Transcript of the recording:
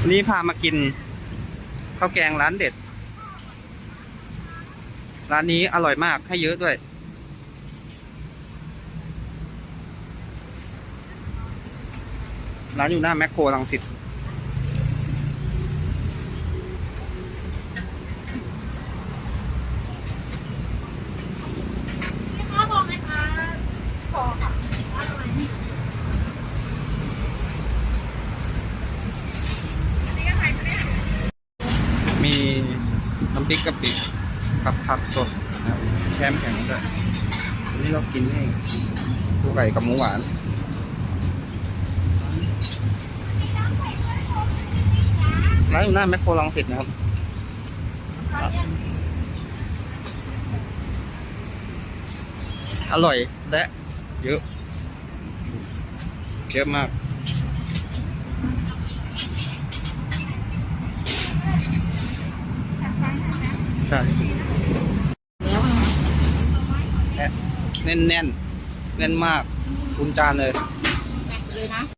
วันนี้พามากินข้าวแกงร้านเด็ด ร้านนี้อร่อยมากให้เยอะด้วย ร้านอยู่หน้าแมคโครลังสิต ข้าวพอไหมคะพอค่ะอร่อยนี่ก็ไข่ทะเล มีน้ำพริกกะปิกับผักสดนะครับแช่แข็งด้วยอันนี้เรากินให้คู่ไก่กับหมูหวานร้านอยู่หน้าแมคโครลังสิตนะครับอร่อยและเยอะ เยอะมาก ใช่แน่นแน่นๆแน่นมากคุณจานเลยเลยนะ